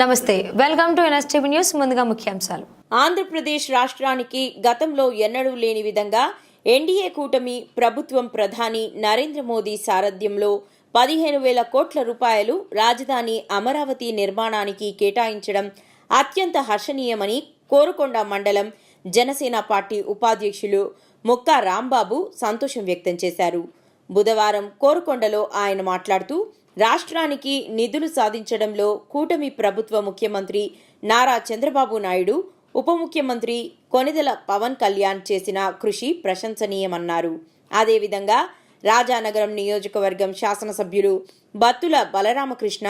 నమస్తే welcome to NSTV news ముందుగా ముఖ్యాంశాలు. ఆంధ్రప్రదేశ్ రాష్ట్రానికి గతంలో ఎన్నడూ లేని విధంగా ఎన్డీఏ కూటమి ప్రభుత్వం ప్రధాని నరేంద్ర మోదీ సారథ్యంలో పదిహేను వేల కోట్ల రూపాయలు రాజధాని అమరావతి నిర్మాణానికి కేటాయించడం అత్యంత హర్షణీయమని కోరుకొండ మండలం జనసేన పార్టీ ఉపాధ్యక్షులు మొక్కా రాంబాబు సంతోషం వ్యక్తం చేశారు. బుధవారం కోరుకొండలో ఆయన మాట్లాడుతూ రాష్ట్రానికి నిధులు సాధించడంలో కూటమి ప్రభుత్వ ముఖ్యమంత్రి నారా చంద్రబాబు నాయుడు ఉప ముఖ్యమంత్రి కొనిదెల పవన్ కళ్యాణ్ చేసిన కృషి ప్రశంసనీయమన్నారు. అదేవిధంగా రాజానగరం నియోజకవర్గం శాసనసభ్యులు బత్తుల బలరామకృష్ణ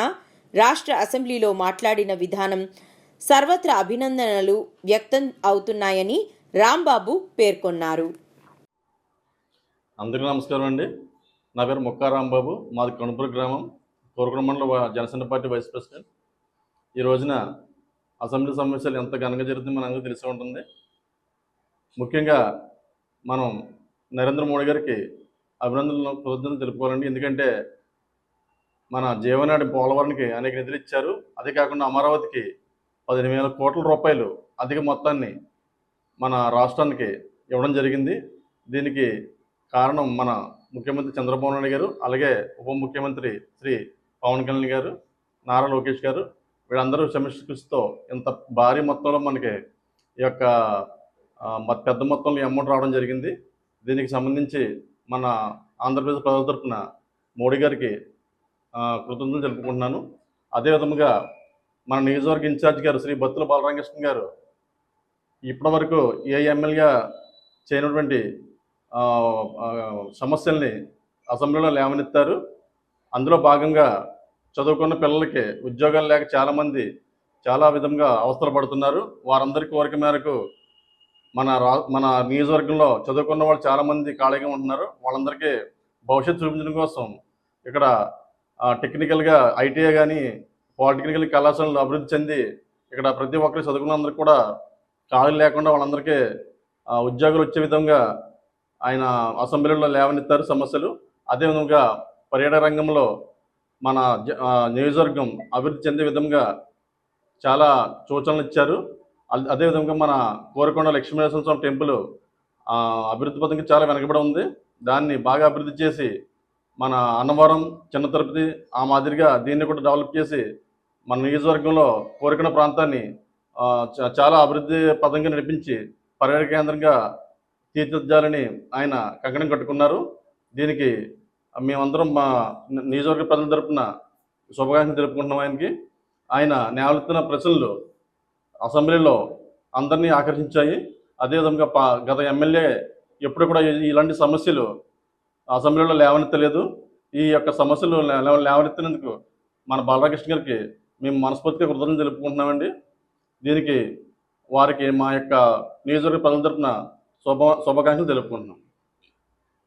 రాష్ట్ర అసెంబ్లీలో మాట్లాడిన విధానం సర్వత్రా అభినందనలు వ్యక్తం అవుతున్నాయని రాంబాబు పేర్కొన్నారు. అందరికీ నమస్కారం అండి. నా పేరు ముక్కా మాది కణుపుర గ్రామం. కోరుకుల మండల జనసేన పార్టీ వైస్ ప్రెసిడెంట్. ఈ రోజున అసెంబ్లీ సమావేశాలు ఎంత ఘనంగా జరుగుతుందో మనందరూ తెలిసి ఉంటుంది. ముఖ్యంగా మనం నరేంద్ర మోడీ గారికి అభినందనలు కృతజ్ఞతలు తెలుపుకోవాలండి. ఎందుకంటే మన జీవనాడి పోలవరానికి అనేక నిధులు ఇచ్చారు. అదే కాకుండా అమరావతికి పదిహేను వేల కోట్ల రూపాయలు అధిక మొత్తాన్ని మన రాష్ట్రానికి ఇవ్వడం జరిగింది. దీనికి కారణం మన ముఖ్యమంత్రి చంద్రబాబు నాయుడు గారు అలాగే ఉప ముఖ్యమంత్రి శ్రీ పవన్ కళ్యాణ్ గారు నారా లోకేష్ గారు వీళ్ళందరూ సమిష్టి కృషితో ఇంత భారీ మొత్తంలో మనకి ఈ యొక్క పెద్ద మొత్తంలో ఈ అమౌంట్ రావడం జరిగింది. దీనికి సంబంధించి మన ఆంధ్రప్రదేశ్ ప్రజల తరఫున మోడీ గారికి కృతజ్ఞతలు తెలుపుకుంటున్నాను. అదే విధముగా మన నియోజకవర్గ ఇన్ఛార్జ్ గారు శ్రీ బత్తుల బాలరామకృష్ణ గారు ఇప్పటివరకు ఏ ఎమ్మెల్యేగా చేయనటువంటి సమస్యల్ని అసెంబ్లీలో లేవనెత్తారు. అందులో భాగంగా చదువుకున్న పిల్లలకి ఉద్యోగాలు లేక చాలామంది చాలా విధంగా అవస్థలు పడుతున్నారు. వారందరి కోరిక మేరకు మన రా మన నియోజకవర్గంలో చదువుకున్న వాళ్ళు చాలామంది ఖాళీగా ఉంటున్నారు. వాళ్ళందరికీ భవిష్యత్తు చూపించడం కోసం ఇక్కడ టెక్నికల్గా ఐటీఐ కానీ పాలిటెక్నికల్ కళాశాలలు అభివృద్ధి చెంది ఇక్కడ ప్రతి ఒక్కరికి చదువుకున్నందరికీ కూడా ఖాళీ లేకుండా వాళ్ళందరికీ ఉద్యోగాలు వచ్చే విధంగా ఆయన అసెంబ్లీలో లేవనెత్తారు సమస్యలు. అదేవిధంగా పర్యాటక రంగంలో మన జ- నియోజకవర్గం అభివృద్ధి చెందే విధంగా చాలా సూచనలు ఇచ్చారు. అదేవిధంగా మన కోరకొండ లక్ష్మీనరసింహ స్వామి టెంపుల్ అభివృద్ధి పథకం చాలా వెనకబడి ఉంది. దాన్ని బాగా అభివృద్ధి చేసి మన అన్నవరం చిన్న తిరుపతి ఆ మాదిరిగా దీన్ని కూడా డెవలప్ చేసి మన నియోజకవర్గంలో కోరికొండ ప్రాంతాన్ని చ- చాలా అభివృద్ధి పదంగా నడిపించి పర్యాటక కేంద్రంగా తీర్చిదిద్దాలని ఆయన కంకణం కట్టుకున్నారు. దీనికి మేమందరం మా నియోజకవర్గ ప్రజల తరపున శుభాకాంక్షలు తెలుపుకుంటున్నాం ఆయనకి. ఆయన నేవలెత్తిన ప్రశ్నలు అసెంబ్లీలో అందరినీ ఆకర్షించాయి. అదేవిధంగా పా గత ఎమ్మెల్యే ఎప్పుడు కూడా ఇలాంటి సమస్యలు అసెంబ్లీలో లేవనెత్తలేదు. ఈ యొక్క సమస్యలు లేవనెత్తినందుకు మన బాలరాకృష్ణ గారికి మేము మనస్ఫూర్తిగా కృతజ్ఞతలు తెలుపుకుంటున్నామండి. దీనికి వారికి మా యొక్క నియోజకవర్గ ప్రజల తరపున శుభ శుభాకాంక్షలు తెలుపుకుంటున్నాం.